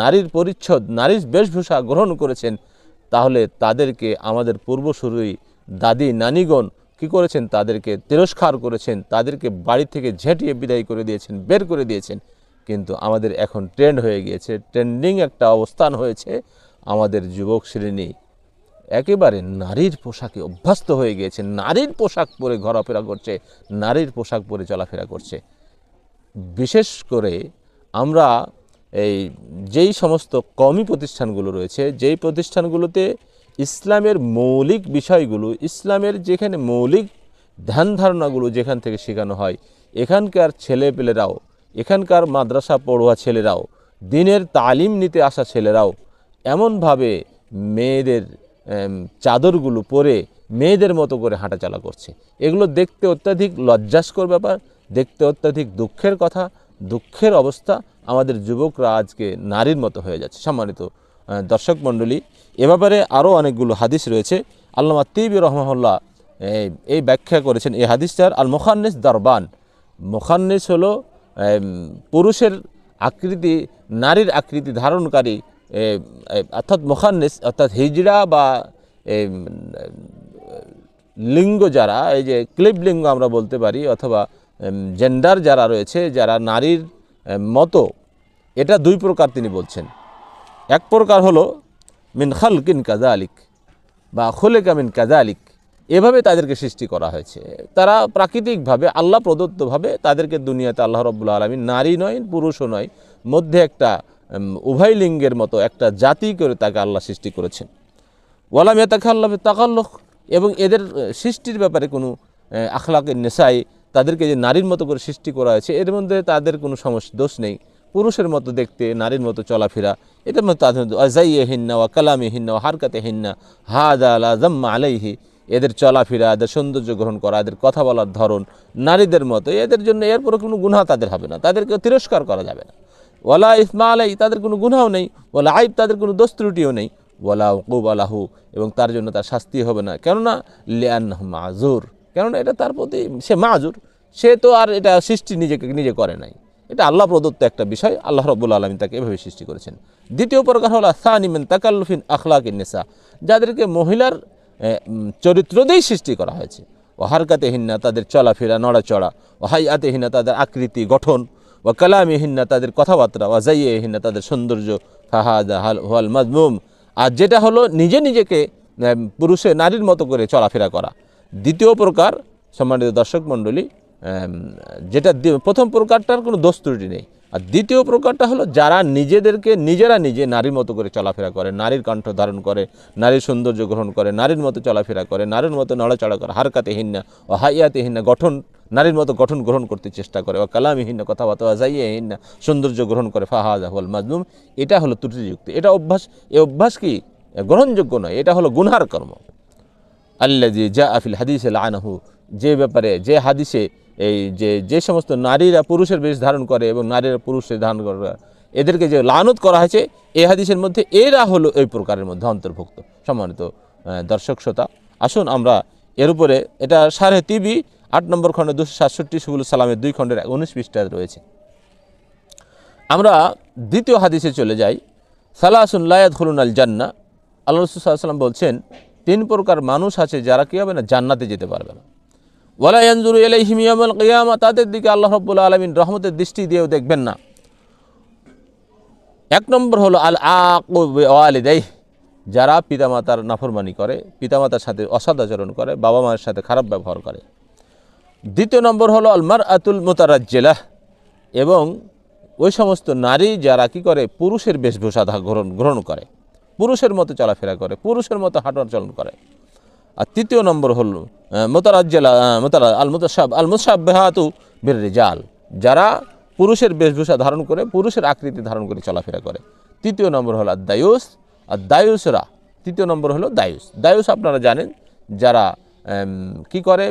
নারীর পরিচ্ছদ, নারীর বেশভূষা গ্রহণ করেছেন, তাহলে তাদেরকে আমাদের পূর্বসূরি দাদি, নানিগণ কি করেছেন? তাদেরকে তিরস্কার করেছেন, তাদেরকে বাড়ি থেকে ঝেঁটিয়ে বিদায় করে দিয়েছেন, বের করে দিয়েছেন। কিন্তু আমাদের এখন ট্রেন্ড হয়ে গিয়েছে ট্রেন্ডিং একটা অবস্থান হয়েছে, আমাদের যুবক শ্রেণি একেবারে নারীর পোশাকে অভ্যস্ত হয়ে গিয়েছে, নারীর পোশাক পরে ঘোরাফেরা করছে, নারীর পোশাক পরে চলাফেরা করছে। বিশেষ করে আমরা এই যেই সমস্ত কমি প্রতিষ্ঠানগুলো রয়েছে, যেই প্রতিষ্ঠানগুলোতে ইসলামের মৌলিক বিষয়গুলো, ইসলামের যেখানে মৌলিক ধ্যান ধারণাগুলো যেখান থেকে শেখানো হয়, এখানকার ছেলেপেলেরাও, এখানকার মাদ্রাসা পড়ুয়া ছেলেরাও, দিনের তালিম নিতে আসা ছেলেরাও এমনভাবে মেয়েদের চাদরগুলো পরে মেয়েদের মতো করে হাঁটাচলা করছে। এগুলো দেখতে অত্যাধিক লজ্জাস্কর ব্যাপার, দেখতে অত্যাধিক দুঃখের কথা দুঃখের অবস্থা আমাদের যুবকরা আজকে নারীর মতো হয়ে যাচ্ছে। সম্মানিত দর্শক মণ্ডলী, এ ব্যাপারে আরও অনেকগুলো হাদিস রয়েছে। আল্লামা তিবি রহমহল্লা এই ব্যাখ্যা করেছেন, এই হাদিসটার আল মোখান্নিস দরবান। মোখান্নিস হলো পুরুষের আকৃতি, নারীর আকৃতি ধারণকারী অর্থাৎ মোখান্নিস, অর্থাৎ হিজড়া বা লিঙ্গ যারা, এই যে ক্লিব লিঙ্গ আমরা বলতে পারি, অথবা জেন্ডার যারা রয়েছে, যারা নারীর মতো, এটা দুই প্রকার তিনি বলছেন। এক প্রকার হলো, মিন খালকিন কাজা আলিক বা খোলেকা মিন কাজা আলিক এভাবে তাদেরকে সৃষ্টি করা হয়েছে। তারা প্রাকৃতিকভাবে, আল্লাহ প্রদত্তভাবে তাদেরকে দুনিয়াতে আল্লাহ রব্বুল্লা আলমী নারী নয়, পুরুষও নয়, মধ্যে একটা উভয় লিঙ্গের মতো একটা জাতি করে তাকে আল্লাহ সৃষ্টি করেছেন। ওয়ালাম ইয়াতাকে আল্লাহ তাকাল্লুক, এবং এদের সৃষ্টির ব্যাপারে কোনো আখলাকের নেশাই তাদেরকে যে নারীর মতো করে সৃষ্টি করা হয়েছে, এর মধ্যে তাদের কোনো সমস্যা, দোষ নেই। পুরুষের মতো দেখতে, নারীর মতো চলাফেরা, এটার মধ্যে তাদের আজাইয়ে হিন্না ওয়া কালামে হিন্না ওয়া হারকাতে হিন্না হাদ আলা জাম্মা আলাইহি, এদের চলাফেরা, এদের সৌন্দর্য গ্রহণ করা, এদের কথা বলার ধরন, নারীদের মতো, এদের জন্য এরপরে কোনো গুনাহ তাদের হবে না তাদেরকে তিরস্কার করা যাবে না। ওয়ালা ইসমা আলাই তাদের কোনো গুনাও নেই ওয়ালা আইব, তাদের কোনো দোষ ত্রুটিও নেই। ওয়ালা উকুব আলাহু এবং তার জন্য তার শাস্তি হবে না। কেননা লিয়ান মাজুর কেননা এটা তার প্রতি সে মাজুর। সে তো আর এটা সৃষ্টি নিজেকে, নিজে করে নাই। এটা আল্লাহ প্রদত্ত একটা বিষয়, আল্লাহ রব্বুল আলমী তাকে এভাবে সৃষ্টি করেছেন। দ্বিতীয় প্রকার হলো সানিমেন তাকাল্লুফিন আখলাকিন নেশা যাদেরকে মহিলার চরিত্র দিয়েই সৃষ্টি করা হয়েছে। ও হারকাতে হিন্না তাদের চলাফেরা, নড়াচড়া, ও হাইয়াতে হিন্না তাদের আকৃতি, গঠন, ও কালামে হিন্না তাদের কথাবার্তা, ও জাইয়ে হিন্না তাদের সৌন্দর্য, ফাহাদা হাল ওয়াল মাজমুম। আর যেটা হলো নিজে নিজেকে পুরুষে নারীর মতো করে চলাফেরা করা। দ্বিতীয় প্রকার, সম্মানিত দর্শক মণ্ডলী যেটা প্রথম প্রকারটার কোনো দোষ ত্রুটি নেই। আর দ্বিতীয় প্রকারটা হলো যারা নিজেদেরকে নিজেরা নিজে নারীর মতো করে চলাফেরা করে, নারীর কণ্ঠ ধারণ করে, নারীর সৌন্দর্য গ্রহণ করে, নারীর মতো চলাফেরা করে, নারীর মতো নড়াচড়া করে হারকাতে হিন্না ও হাইয়াতে হিন্না গঠন, নারীর মতো গঠন গ্রহণ করতে চেষ্টা করে ও কালামি হিন্না কথাবার্তা ও জাইয়ে হিন্না সৌন্দর্য গ্রহণ করে ফাহাজ হল মাজলুম, এটা হলো ত্রুটিযুক্ত। এটা অভ্যাস এই অভ্যাস কি? গ্রহণযোগ্য নয়, এটা হলো গুনহার কর্ম। আল্লাজি যা আফিল হাদিসে লানাহু। যে ব্যাপারে, যে হাদিসে এই যে যে সমস্ত নারীরা পুরুষের বেশ ধারণ করে এবং নারীরা পুরুষের ধারণ করে, এদেরকে যে লানত করা হয়েছে এই হাদিসের মধ্যে এরা হলো এই প্রকারের মধ্যে অন্তর্ভুক্ত। সম্মানিত দর্শক শ্রোতা, আসুন আমরা এর উপরে, এটা সাড়ে তিবি, আট নম্বর খণ্ডে দুশো সাতষট্টি, সুবুল সালামের দুই খণ্ডের উনিশ পৃষ্ঠা রয়েছে। আমরা দ্বিতীয় হাদিসে চলে যাই। সালাসুন লায়াত হলুন আল জান্না আল্লাহ রসুল সাল্লাম বলছেন তিন প্রকার মানুষ আছে যারা কী হবে না জান্নাতে যেতে পারবে না। ওয়ালা ইয়ানজুরু ইয়াউমাল কিয়ামা, তাদের দিকে আল্লাহ রাব্বুল আলামিন রহমতের দৃষ্টি দিয়েও দেখবেন না। এক নম্বর হলো আল আকুব ওয়ালিদাই যারা পিতামাতার নাফরমানি করে, পিতামাতার সাথে অসদাচরণ করে, বাবা মায়ের সাথে খারাপ ব্যবহার করে। দ্বিতীয় নম্বর হলো আলমার আতুল মোতারাজ্জেলাহ, এবং ওই সমস্ত নারী যারা কি করে, পুরুষের বেশভূষা গ্রহণ গ্রহণ করে। পুরুষের মতো চলাফেরা করে পুরুষের মতো হাঁটার চলন করে। আর তৃতীয় নম্বর হল মোতারাজ্জেলা মোতারা আল মুতাসাব আল মুসাবাহাতু বীর রেজাল যারা পুরুষের বেশভূষা ধারণ করে পুরুষের আকৃতি ধারণ করে চলাফেরা করে। তৃতীয় নম্বর হলো দায়ুস আর দায়ুসরা তৃতীয় নম্বর হলো দায়ুস। দায়ুস আপনারা জানেন যারা কি করে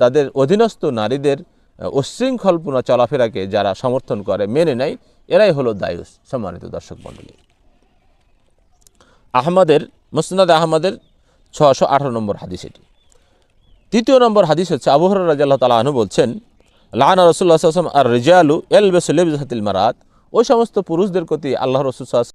তাদের অধীনস্থ নারীদের আহ, উচ্ছৃঙ্খলপূর্ণ চলাফেরাকে যারা সমর্থন করে মেনে নেয় এরাই হলো দায়ুস। সম্মানিত দর্শক মণ্ডলী। আহমদের, মুসনাদ আহমদের ছশো আঠারো নম্বর হাদিস এটি। তৃতীয় নম্বর হাদিস হচ্ছে আবহর রাজাল্লাহ তালা আনু বলছেন লানা রসুল্লাহ আসলাম আর রেজালু এল বেসুলেবিল মারাত। ওই সমস্ত পুরুষদের প্রতি আল্লাহ রসুল